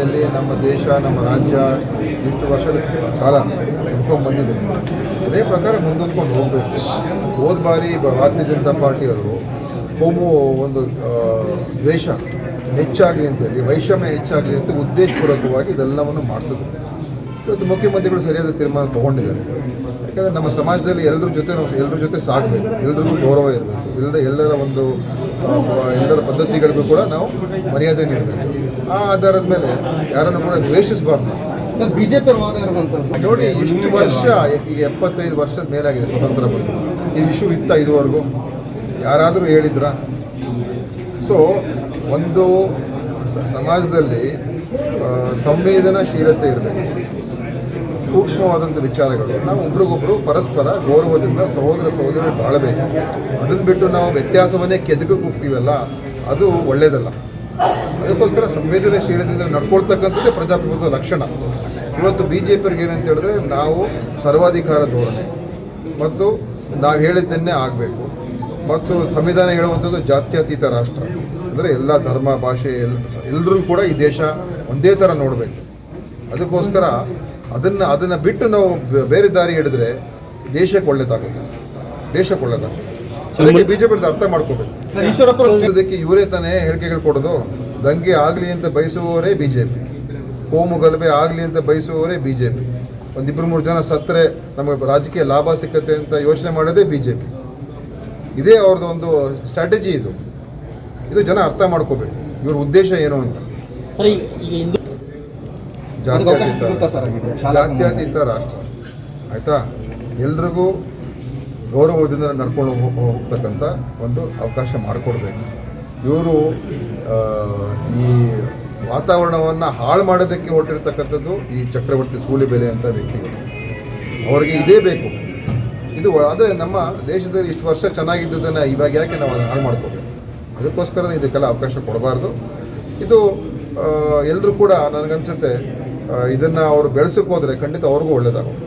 ಹಿನ್ನೆಲೆಯಲ್ಲಿ ನಮ್ಮ ದೇಶ, ನಮ್ಮ ರಾಜ್ಯ ಇಷ್ಟು ವರ್ಷದ ಕಾಲ ಹಿಡ್ಕೊಂಡು ಬಂದಿದೆ. ಅದೇ ಪ್ರಕಾರ ಮುಂದೊಂದ್ಕೊಂಡು ಹೋಗಬೇಕು. ಹೋದ ಬಾರಿ ಭಾರತೀಯ ಜನತಾ ಪಾರ್ಟಿಯವರು ಕೋಮು ಒಂದು ದ್ವೇಷ ಹೆಚ್ಚಾಗಲಿ ಅಂತೇಳಿ, ವೈಷಮ್ಯ ಹೆಚ್ಚಾಗಲಿ ಅಂತ ಉದ್ದೇಶಪೂರ್ವಕವಾಗಿ ಇದೆಲ್ಲವನ್ನು ಮಾಡಿಸಿದ್ರು. ಇವತ್ತು ಮುಖ್ಯಮಂತ್ರಿಗಳು ಸರಿಯಾದ ತೀರ್ಮಾನ ತಗೊಂಡಿದ್ದಾರೆ. ಯಾಕಂದರೆ ನಮ್ಮ ಸಮಾಜದಲ್ಲಿ ಎಲ್ಲರ ಜೊತೆ ನಾವು ಎಲ್ಲರ ಜೊತೆ ಸಾಗಬೇಕು ಎಲ್ಲರಿಗೂ ಗೌರವ ಇರಬೇಕು. ಇಲ್ಲದ ಎಲ್ಲರ ಒಂದು ಎಲ್ಲರ ಪದ್ಧತಿಗಳಿಗೂ ಕೂಡ ನಾವು ಮರ್ಯಾದೆ ನೀಡಬೇಕು. ಆ ಆಧಾರದ ಮೇಲೆ ಯಾರನ್ನು ಕೂಡ ದ್ವೇಷಿಸಬಾರ್ದು. ಬಿಜೆಪಿ ವಾದ ನೋಡಿ ಇಷ್ಟು ವರ್ಷ ಈಗ ಎಪ್ಪತ್ತೈದು ವರ್ಷದ ಮೇಲಾಗಿದೆ ಸ್ವತಂತ್ರ ಬಂದು. ಈ ಇಶ್ಯೂ ಇತ್ತ ಇದುವರೆಗೂ. ಯಾರಾದರೂ ಹೇಳಿದ್ರ? ಸೊ ಒಂದು ಸಮಾಜದಲ್ಲಿ ಸಂವೇದನಾಶೀಲತೆ ಇರಬೇಕು. ಸೂಕ್ಷ್ಮವಾದಂಥ ವಿಚಾರಗಳು. ನಾವು ಒಬ್ರಿಗೊಬ್ರು ಪರಸ್ಪರ ಗೌರವದಿಂದ ಸಹೋದರ ಸಹೋದರಿ ಬಾಳಬೇಕು. ಅದನ್ನು ಬಿಟ್ಟು ನಾವು ವ್ಯತ್ಯಾಸವನ್ನೇ ಕೆದಕಕ್ಕೆ ಹೋಗ್ತೀವಲ್ಲ ಅದು ಒಳ್ಳೆಯದಲ್ಲ ಅದಕ್ಕೋಸ್ಕರ ಸಂವೇದನಾಶೀಲತೆಯಿಂದ ನಡ್ಕೊಳ್ತಕ್ಕಂಥದ್ದೇ ಪ್ರಜಾಪ್ರಭುತ್ವದ ಲಕ್ಷಣ. ಇವತ್ತು ಬಿ ಜೆ ಪಿಯವ್ರಿಗೆ ಏನಂತ ಹೇಳಿದ್ರೆ, ನಾವು ಸರ್ವಾಧಿಕಾರ ಧೋರಣೆ. ಮತ್ತು ನಾವು ಹೇಳಿದ್ದನ್ನೇ ಆಗಬೇಕು. ಮತ್ತು ಸಂವಿಧಾನ ಹೇಳುವಂಥದ್ದು ಜಾತ್ಯತೀತ ರಾಷ್ಟ್ರ. ಅಂದರೆ ಎಲ್ಲ ಧರ್ಮ ಭಾಷೆ ಎಲ್ ಎಲ್ಲರೂ ಕೂಡ ಈ ದೇಶ ಒಂದೇ ಥರ ನೋಡಬೇಕು. ಅದಕ್ಕೋಸ್ಕರ ಅದನ್ನು ಅದನ್ನು ಬಿಟ್ಟು ನಾವು ಬೇರೆ ದಾರಿ ಹಿಡಿದ್ರೆ ದೇಶಕ್ಕೆ ಒಳ್ಳೇದಾಗುತ್ತೆ. ದೇಶಕ್ಕೆ ಒಳ್ಳೇದಾಗುತ್ತೆ. ಅದಕ್ಕೆ ಬಿ ಜೆ ಪಿ ಅರ್ಥ ಮಾಡ್ಕೋಬೇಕು. ಸರ್ ಈಶ್ವರಪ್ಪ ಅದಕ್ಕೆ ಇವರೇ ತಾನೇ ಹೇಳಿಕೆಗಳು ಕೊಡೋದು ದಂಗೆ ಆಗಲಿ ಅಂತ ಬಯಸುವವರೇ ಬಿ ಜೆ ಪಿ ಕೋಮು ಗಲಭೆ ಆಗಲಿ ಅಂತ ಬಯಸುವವರೇ ಬಿ ಜೆ ಪಿ ಒಂದಿಬ್ಬರು ಮೂರು ಜನ ಸತ್ತರೆ ನಮಗೆ ರಾಜಕೀಯ ಲಾಭ ಸಿಕ್ಕತ್ತೆ ಅಂತ ಯೋಚನೆ ಮಾಡೋದೇ ಬಿ ಜೆ ಪಿ ಇದೇ ಅವ್ರದ್ದು ಒಂದು ಸ್ಟ್ರಾಟಜಿ ಇದು. ಇದು ಜನ ಅರ್ಥ ಮಾಡ್ಕೋಬೇಕು. ಇವ್ರ ಉದ್ದೇಶ ಏನು ಅಂತ. ಜಾತ್ಯತೀತ ರಾಷ್ಟ್ರ. ಆಯಿತಾ? ಎಲ್ರಿಗೂ ಗೌರವದಿಂದ ನಡ್ಕೊಂಡು ಹೋಗ್- ಹೋಗ್ತಕ್ಕಂಥ ಒಂದು ಅವಕಾಶ ಮಾಡಿಕೊಡ್ಬೇಕು. ಇವರು ಈ ವಾತಾವರಣವನ್ನು ಹಾಳು ಮಾಡೋದಕ್ಕೆ ಹೊರಟಿರ್ತಕ್ಕಂಥದ್ದು ಈ ಚಕ್ರವರ್ತಿ ಸೂಲಿಬೆಲೆ ಅಂತ ವ್ಯಕ್ತಿಗಳು. ಅವರಿಗೆ ಇದೇ ಬೇಕು. ಇದು ಆದರೆ ನಮ್ಮ ದೇಶದಲ್ಲಿ ಇಷ್ಟು ವರ್ಷ ಚೆನ್ನಾಗಿದ್ದದನ್ನು ಇವಾಗ ಯಾಕೆ ನಾವು ಅದನ್ನು ಹಾಳು ಮಾಡ್ಕೋಬೇಕು? ಅದಕ್ಕೋಸ್ಕರ ಇದಕ್ಕೆಲ್ಲ ಅವಕಾಶ ಕೊಡಬಾರ್ದು. ಇದು ಎಲ್ಲರೂ ಕೂಡ ನನಗನ್ಸುತ್ತೆ ಇದನ್ನು ಅವರು ಬೆಳೆಸಕ್ಕೆ ಹೋದರೆ ಖಂಡಿತ ಅವ್ರಿಗೂ ಒಳ್ಳೆಯದಾಗುತ್ತೆ